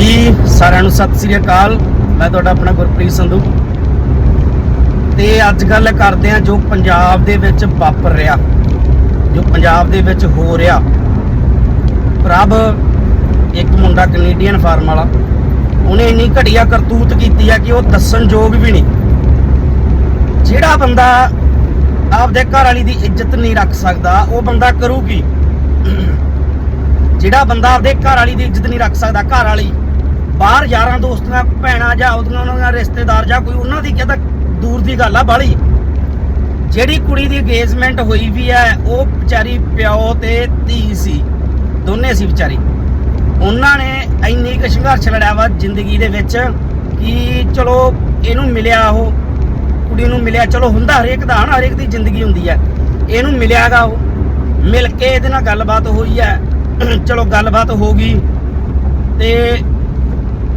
ਹਾਂਜੀ ਸਾਰਿਆਂ ਨੂੰ ਸਤਿ ਸ੍ਰੀ ਅਕਾਲ। ਮੈਂ ਤੁਹਾਡਾ ਆਪਣਾ ਗੁਰਪ੍ਰੀਤ ਸੰਧੂ। ਤੇ ਅੱਜ ਗੱਲ ਕਰਦੇ ਆ ਜੋ ਪੰਜਾਬ ਦੇ ਵਿੱਚ ਵਾਪਰ ਰਿਹਾ, ਜੋ ਪੰਜਾਬ ਦੇ ਵਿੱਚ ਹੋ ਰਿਹਾ। ਪ੍ਰਭ, ਇੱਕ ਮੁੰਡਾ ਕੈਨੇਡੀਅਨ ਫਾਰਮ ਵਾਲਾ, ਉਹਨੇ ਇੰਨੀ ਘਟੀਆ ਕਰਤੂਤ ਕੀਤੀ ਆ ਕਿ ਉਹ ਦੱਸਣਯੋਗ ਵੀ ਨਹੀਂ। ਜਿਹੜਾ ਬੰਦਾ ਆਪਦੇ ਘਰ ਵਾਲੀ ਦੀ ਇੱਜ਼ਤ ਨਹੀਂ ਰੱਖ ਸਕਦਾ, ਉਹ ਬੰਦਾ ਕਰੂ ਕੀ? ਜਿਹੜਾ ਬੰਦਾ ਆਪਦੇ ਘਰ ਵਾਲੀ ਦੀ ਇੱਜ਼ਤ ਨਹੀਂ ਰੱਖ ਸਕਦਾ, ਘਰ ਵਾਲੀ ਬਾਹਰ ਯਾਰਾਂ ਦੋਸਤਾਂ, ਭੈਣਾਂ ਜਾਂ ਉਹਦੀਆਂ ਉਹਨਾਂ ਦਾ ਰਿਸ਼ਤੇਦਾਰ ਜਾਂ ਕੋਈ ਉਹਨਾਂ ਦੀ ਕਹਿੰਦਾ ਦੂਰ ਦੀ ਗੱਲ ਆ ਬਾਹਲੀ। ਜਿਹੜੀ ਕੁੜੀ ਦੀ ਅਗੇਜਮੈਂਟ ਹੋਈ ਵੀ ਹੈ, ਉਹ ਵਿਚਾਰੀ ਪਿਓ ਤੇ ਧੀ ਸੀ, ਦੋਨੇ ਸੀ ਵਿਚਾਰੀ। ਉਹਨਾਂ ਨੇ ਇੰਨੀ ਕੁ ਸੰਘਰਸ਼ ਲੜਿਆ ਵਾ ਜ਼ਿੰਦਗੀ ਦੇ ਵਿੱਚ ਕਿ ਚਲੋ ਇਹਨੂੰ ਮਿਲਿਆ ਉਹ, ਕੁੜੀ ਨੂੰ ਮਿਲਿਆ, ਚਲੋ ਹੁੰਦਾ ਹਰੇਕ ਦਾ, ਹਨਾ, ਹਰੇਕ ਦੀ ਜ਼ਿੰਦਗੀ ਹੁੰਦੀ ਹੈ। ਇਹਨੂੰ ਮਿਲਿਆਗਾ ਉਹ, ਮਿਲ ਕੇ ਇਹਦੇ ਨਾਲ ਗੱਲਬਾਤ ਹੋਈ ਹੈ, ਚਲੋ ਗੱਲਬਾਤ ਹੋ ਗਈ। ਤੇ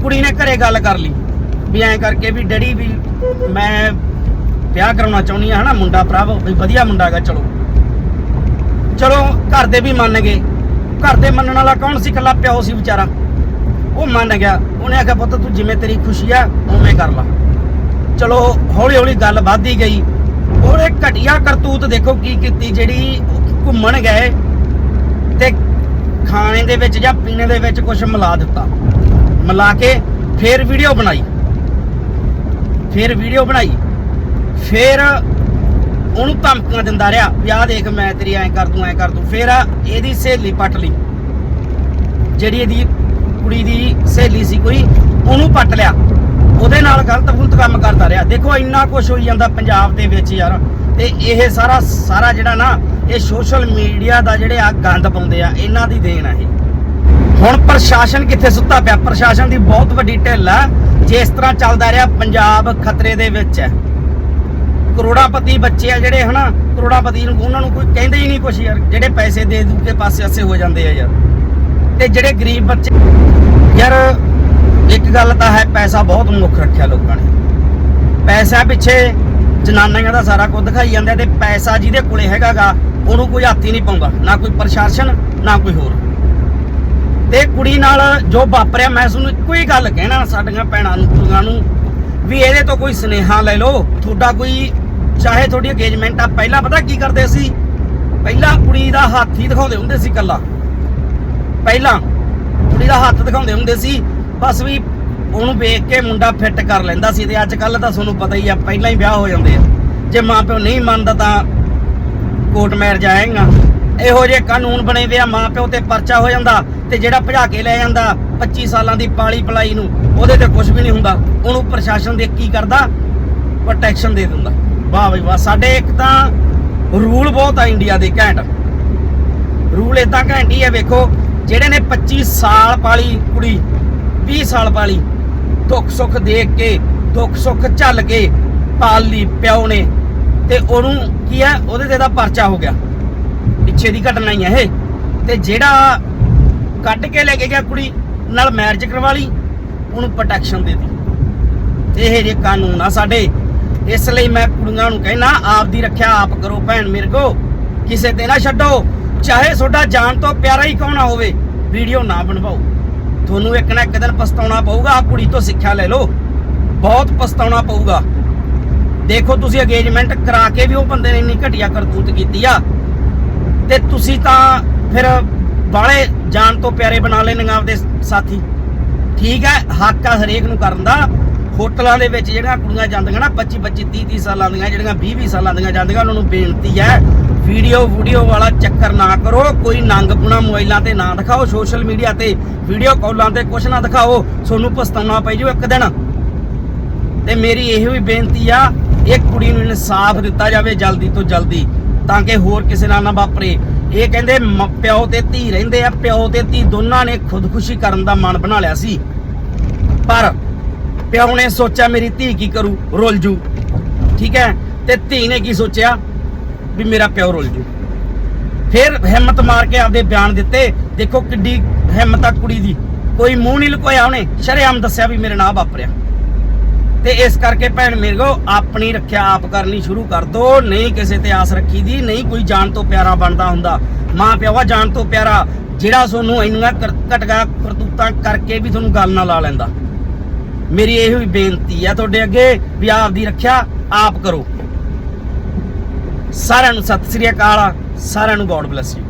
ਕੁੜੀ ਨੇ ਘਰੇ ਗੱਲ ਕਰ ਲਈ ਵੀ ਐਂ ਕਰਕੇ ਵੀ ਡੈਡੀ ਵੀ ਮੈਂ ਵਿਆਹ ਕਰਾਉਣਾ ਚਾਹੁੰਦੀ ਆ, ਹਨਾ, ਮੁੰਡਾ ਭਰਾ ਵੀ ਵਧੀਆ ਮੁੰਡਾ ਹੈਗਾ, ਚਲੋ। ਚਲੋ, ਘਰ ਦੇ ਵੀ ਮੰਨ ਗਏ। ਘਰ ਦੇ ਮੰਨਣ ਵਾਲਾ ਕੌਣ ਸੀ? ਇਕੱਲਾ ਪਿਓ ਸੀ ਵਿਚਾਰਾ। ਉਹ ਮੰਨ ਗਿਆ। ਉਹਨੇ ਆਖਿਆ, ਪੁੱਤ, ਤੂੰ ਜਿਵੇਂ ਤੇਰੀ ਖੁਸ਼ੀ ਆ, ਉਵੇਂ ਕਰ ਲਾ। ਚਲੋ ਹੌਲੀ ਹੌਲੀ ਗੱਲ ਵੱਧਦੀ ਗਈ। ਉਹਨੇ ਘਟੀਆ ਕਰਤੂਤ ਦੇਖੋ ਕੀ ਕੀਤੀ, ਜਿਹੜੀ ਘੁੰਮਣ ਗਏ ਤੇ ਖਾਣੇ ਦੇ ਵਿੱਚ ਜਾਂ ਪੀਣੇ ਦੇ ਵਿੱਚ ਕੁਝ ਮਿਲਾ ਦਿੱਤਾ। ਮਿਲਾ ਕੇ ਫੇਰ ਵੀਡੀਓ ਬਣਾਈ। ਫੇਰ ਵੀਡੀਓ ਬਣਾਈ। ਫੇਰ ਉਹਨੂੰ ਧਮਕੀਆਂ ਦਿੰਦਾ ਰਿਹਾ ਵੀ ਆਹ ਦੇਖ ਮੈਂ ਤੇਰੀ ਐਂ ਕਰ ਦੂੰ ਐਂ ਕਰ ਦੂੰ ਫੇਰ ਇਹਦੀ ਸਹੇਲੀ ਪੱਟ ਲਈ। ਜਿਹੜੀ ਇਹਦੀ ਕੁੜੀ ਦੀ ਸਹੇਲੀ ਸੀ ਕੋਈ, ਉਹਨੂੰ ਪੱਟ ਲਿਆ। ਉਹਦੇ ਨਾਲ ਗਲਤ ਫੁਲਤ ਕੰਮ ਕਰਦਾ ਰਿਹਾ। ਦੇਖੋ ਇੰਨਾ ਕੁਝ ਹੋਈ ਜਾਂਦਾ ਪੰਜਾਬ ਦੇ ਵਿੱਚ ਯਾਰ। ਤੇ ਇਹ ਸਾਰਾ ਸਾਰਾ ਜਿਹੜਾ ਨਾ, ਇਹ ਸੋਸ਼ਲ ਮੀਡੀਆ ਦਾ ਜਿਹੜੇ ਆ ਗੰਦ ਪਾਉਂਦੇ ਆ, ਇਹਨਾਂ ਦੀ ਦੇਣ ਆ ਇਹ। ਹੁਣ ਪ੍ਰਸ਼ਾਸਨ ਕਿੱਥੇ ਸੁੱਤਾ ਪਿਆ? ਪ੍ਰਸ਼ਾਸਨ ਦੀ ਬਹੁਤ ਵੱਡੀ ਢਿੱਲ ਆ। ਜੇ ਇਸ ਤਰ੍ਹਾਂ ਚੱਲਦਾ ਰਿਹਾ, ਪੰਜਾਬ ਖਤਰੇ ਦੇ ਵਿੱਚ ਹੈ। ਕਰੋੜਾਪਤੀ ਬੱਚੇ ਆ ਜਿਹੜੇ, ਹਨਾ? ਕਰੋੜਾਪਤੀ ਨੂੰ, ਉਹਨਾਂ ਨੂੰ ਕੋਈ ਕਹਿੰਦੇ ਹੀ ਨਹੀਂ ਕੁਛ ਯਾਰ। ਜਿਹੜੇ ਪੈਸੇ ਦੇ ਦੂ ਕੇ ਪਾਸੇ ਆਸੇ ਹੋ ਜਾਂਦੇ ਆ ਯਾਰ। ਤੇ ਜਿਹੜੇ ਗਰੀਬ ਬੱਚੇ, ਯਾਰ, ਇੱਕ ਗੱਲ ਤਾਂ ਹੈ, ਪੈਸਾ ਬਹੁਤ ਮੁੱਖ ਰੱਖਿਆ ਲੋਕਾਂ ਨੇ। ਪੈਸਾ ਪਿੱਛੇ ਜਨਾਨੀਆਂ ਦਾ ਸਾਰਾ ਕੁਝ ਦਿਖਾਈ ਜਾਂਦਾ ਤੇ ਪੈਸਾ ਜਿਹਦੇ ਕੋਲੇ ਹੈਗਾਗਾ, ਉਹਨੂੰ ਕੋਈ ਹੱਥ ਹੀ ਨਹੀਂ ਪਾਉਂਦਾ। ਨਾ ਕੋਈ ਪ੍ਰਸ਼ਾਸਨ, ਨਾ ਕੋਈ ਹੋਰ। ਤੇ ਕੁੜੀ ਨਾਲ ਜੋ ਵਾਪਰਿਆ, ਮੈਂ ਤੁਹਾਨੂੰ ਇੱਕੋ ਹੀ ਗੱਲ ਕਹਿਣਾ, ਸਾਡੀਆਂ ਭੈਣਾਂ ਨੂੰ, ਕੁੜੀਆਂ ਨੂੰ, ਵੀ ਇਹਦੇ ਤੋਂ ਕੋਈ ਸੁਨੇਹਾ ਲੈ ਲਓ। ਤੁਹਾਡਾ ਕੋਈ, ਚਾਹੇ ਤੁਹਾਡੀ ਅਗੇਜਮੈਂਟ ਆ, ਪਹਿਲਾਂ ਪਤਾ ਕੀ ਕਰਦੇ ਸੀ? ਪਹਿਲਾਂ ਕੁੜੀ ਦਾ ਹੱਥ ਹੀ ਦਿਖਾਉਂਦੇ ਹੁੰਦੇ ਸੀ ਕੱਲਾ ਪਹਿਲਾਂ ਕੁੜੀ ਦਾ ਹੱਥ ਦਿਖਾਉਂਦੇ ਹੁੰਦੇ ਸੀ, ਬਸ ਵੀ ਉਹਨੂੰ ਵੇਖ ਕੇ ਮੁੰਡਾ ਫਿੱਟ ਕਰ ਲੈਂਦਾ ਸੀ ਤੇ ਅੱਜ ਕੱਲ ਤਾਂ ਤੁਹਾਨੂੰ ਪਤਾ ਹੀ ਆ, ਪਹਿਲਾਂ ਹੀ ਵਿਆਹ ਹੋ ਜਾਂਦੇ ਆ। ਜੇ ਮਾਂ ਪਿਓ ਨਹੀਂ ਮੰਨਦਾ ਤਾਂ ਕੋਰਟ ਮੈਰਿਜ ਆਏਗਾ। ਇਹੋ ਜਿਹੇ ਕਾਨੂੰਨ ਬਣੇ ਵੇ ਆ, ਮਾਂ ਪਿਓ ਤੇ ਪਰਚਾ ਹੋ ਜਾਂਦਾ ਤੇ ਜਿਹੜਾ ਭਜਾ ਕੇ ਲੈ ਜਾਂਦਾ 25 ਸਾਲਾਂ ਦੀ ਪਾਲੀ ਪਲਾਈ ਨੂੰ, ਉਹਦੇ ਤੇ ਕੁਝ ਵੀ ਨਹੀਂ ਹੁੰਦਾ। ਉਹਨੂੰ ਪ੍ਰਸ਼ਾਸਨ ਦੇ ਕੀ ਕਰਦਾ? ਪ੍ਰੋਟੈਕਸ਼ਨ ਦੇ ਦਿੰਦਾ। ਵਾਹ ਬਈ ਵਾਹ, ਸਾਡੇ ਇੱਕ ਤਾਂ ਰੂਲ ਬਹੁਤ ਆ ਇੰਡੀਆ ਦੇ ਘੈਂਟ। ਰੂਲ ਇਦਾਂ ਘੈਂਟ ਹੀ ਹੈ ਵੇਖੋ, ਜਿਹੜੇ ਨੇ 25 ਸਾਲ ਪਾਲੀ ਕੁੜੀ 20 ਸਾਲ ਪਾਲੀ, ਦੁੱਖ ਸੁੱਖ ਦੇਖ ਕੇ, ਦੁੱਖ ਸੁੱਖ ਝੱਲ ਕੇ ਪਾਲ ਲਈ ਪਿਓ ਨੇ, ਤੇ ਉਹਨੂੰ ਕੀ ਹੈ ਉਹਦੇ ਤੇ ਦਾ ਪਰਚਾ ਹੋ ਗਿਆ। ਪਿੱਛੇ ਦੀ ਘਟਨਾ ਹੀ ਹੈ ਇਹ। ਤੇ ਜਿਹੜਾ ਕੱਢ ਕੇ ਲੈ ਕੇ ਗਿਆ ਕੁੜੀ, ਨਾਲ ਮੈਰਿਜ ਕਰਵਾ ਲਈ, ਉਹਨੂੰ ਪ੍ਰੋਟੈਕਸ਼ਨ ਦੇ ਦਿੱਤੀ। ਇਹ ਜੇ ਕਾਨੂੰਨ ਆ ਸਾਡੇ, ਇਸ ਲਈ ਮੈਂ ਕੁੜੀਆਂ ਨੂੰ ਕਹਿਣਾ ਆਪ ਦੀ ਰੱਖਿਆ ਆਪ ਕਰੋ ਭੈਣ ਮੇਰੇ ਕਿਸੇ ਤੇ ਨਾ ਛੱਡੋ। ਚਾਹੇ ਤੁਹਾਡਾ ਜਾਨ ਤੋਂ ਪਿਆਰਾ ਹੀ ਕੌਣਾ ਹੋਵੇ, ਵੀਡੀਓ ਨਾ ਬਣਵਾਓ। ਤੁਹਾਨੂੰ ਇੱਕ ਨਾ ਇੱਕ ਦਿਨ ਪਛਤਾਉਣਾ ਪਊਗਾ ਆ ਕੁੜੀ ਤੋਂ ਸਿੱਖਿਆ ਲੈ ਲਓ। ਬਹੁਤ ਪਛਤਾਉਣਾ ਪਊਗਾ। ਦੇਖੋ ਤੁਸੀਂ ਅਗੇਜਮੈਂਟ ਕਰਾ ਕੇ ਵੀ ਉਹ ਬੰਦੇ ਨੇ ਇੰਨੀ ਘਟੀਆ ਕਰਤੂਤ ਕੀਤੀ ਆ। ਤੇ ਤੁਸੀਂ ਤਾਂ ਫਿਰ ਬਾਲੇ ਜਾਣ ਤੋਂ ਪਿਆਰੇ ਬਣਾ ਲੈਣਗੇ ਆਪਦੇ ਸਾਥੀ। ਠੀਕ ਹੈ, ਹੱਕ ਆ ਹਰੇਕ ਨੂੰ ਕਰਨ ਦਾ। ਹੋਟਲਾਂ ਦੇ ਵਿੱਚ ਜਿਹੜੀਆਂ ਕੁੜੀਆਂ ਜਾਂਦੀਆਂ ਨਾ 25 25 30 30 ਸਾਲਾਂ ਦੀਆਂ, ਜਿਹੜੀਆਂ 20 20 ਸਾਲਾਂ ਦੀਆਂ ਜਾਂਦੀਆਂ, ਉਹਨਾਂ ਨੂੰ ਬੇਨਤੀ ਹੈ, ਵੀਡੀਓ ਵੀਡੀਓ ਵਾਲਾ ਚੱਕਰ ਨਾ ਕਰੋ। ਕੋਈ ਨੰਗਪੁਣਾ ਮੋਬਾਈਲਾਂ ਤੇ ਨਾ ਦਿਖਾਓ, ਸੋਸ਼ਲ ਮੀਡੀਆ ਤੇ ਵੀਡੀਓ ਕਾਲਾਂ ਤੇ ਕੁਛ ਨਾ ਦਿਖਾਓ, ਤੁਹਾਨੂੰ ਪਛਤਾਉਣਾ ਪੈ ਜਾਊ ਇੱਕ ਦਿਨ। ਤੇ ਮੇਰੀ ਇਹੋ ਹੀ ਬੇਨਤੀ ਆ ਇਹ ਕੁੜੀ ਨੂੰ ਇਨਸਾਫ ਦਿੱਤਾ ਜਾਵੇ ਜਲਦੀ ਤੋਂ ਜਲਦੀ। ਤਾਂ ਕਿ ਹੋਰ ਕਿਸੇ ਨਾਲ ਨਾ ਵਾਪਰੇ। ਇਹ ਕਹਿੰਦੇ ਮ- ਪਿਓ ਤੇ ਧੀ ਰਹਿੰਦੇ ਆ, ਪਿਓ ਤੇ ਧੀ ਦੋਨਾਂ ਨੇ ਖੁਦਕੁਸ਼ੀ ਕਰਨ ਦਾ ਮਨ ਬਣਾ ਲਿਆ ਸੀ। ਪਰ ਪਿਓ ਨੇ ਸੋਚਿਆ, ਮੇਰੀ ਧੀ ਕੀ ਕਰੂ? ਰੁੱਲ ਜੂ। ਠੀਕ ਹੈ? ਤੇ ਧੀ ਨੇ ਕੀ ਸੋਚਿਆ? ਵੀ ਮੇਰਾ ਪਿਓ ਰੁੱਲ ਜੂ। ਫਿਰ ਹਿੰਮਤ ਮਾਰ ਕੇ ਆਪਦੇ ਬਿਆਨ ਦਿੱਤੇ। ਦੇਖੋ ਕਿੱਡੀ ਹਿੰਮਤ ਆ ਕੁੜੀ ਦੀ। ਕੋਈ ਮੂੰਹ ਨਹੀਂ ਲੁਕੋਇਆ ਉਹਨੇ। ਸ਼ਰੇਆਮ ਦੱਸਿਆ ਵੀ ਮੇਰੇ ਨਾਲ ਵਾਪਰਿਆ। ਤੇ ਇਸ ਕਰਕੇ ਭੈਣ ਮੇਰੇ ਕੋ ਆਪਣੀ ਰੱਖਿਆ ਆਪ ਕਰਨੀ ਸ਼ੁਰੂ ਕਰ ਦੋ। ਨਹੀਂ ਕਿਸੇ ਤੇ ਆਸ ਰੱਖੀ ਦੀ, ਨਹੀਂ ਕੋਈ ਜਾਣ ਤੋਂ ਪਿਆਰਾ ਬਣਦਾ ਹੁੰਦਾ। ਮਾਂ ਪਿਓ ਆ ਜਾਨ ਤੋਂ ਪਿਆਰਾ। ਜਿਹੜਾ ਤੁਹਾਨੂੰ ਇੰਨੀਆਂ ਕਰ- ਘਟਗਾ ਕਰਤੂਤਾਂ ਕਰਕੇ ਵੀ ਤੁਹਾਨੂੰ ਗੱਲ ਨਾ ਲਾ ਲੈਂਦਾ। ਮੇਰੀ ਇਹੋ ਹੀ ਬੇਨਤੀ ਆ ਤੁਹਾਡੇ ਅੱਗੇ ਵੀ ਆਪ ਦੀ ਰੱਖਿਆ ਆਪ ਕਰੋ। ਸਾਰਿਆਂ ਨੂੰ ਸਤਿ ਸ੍ਰੀ ਅਕਾਲ, ਸਾਰਿਆਂ ਨੂੰ ਗੋਡ ਬlesਸ ਯੂ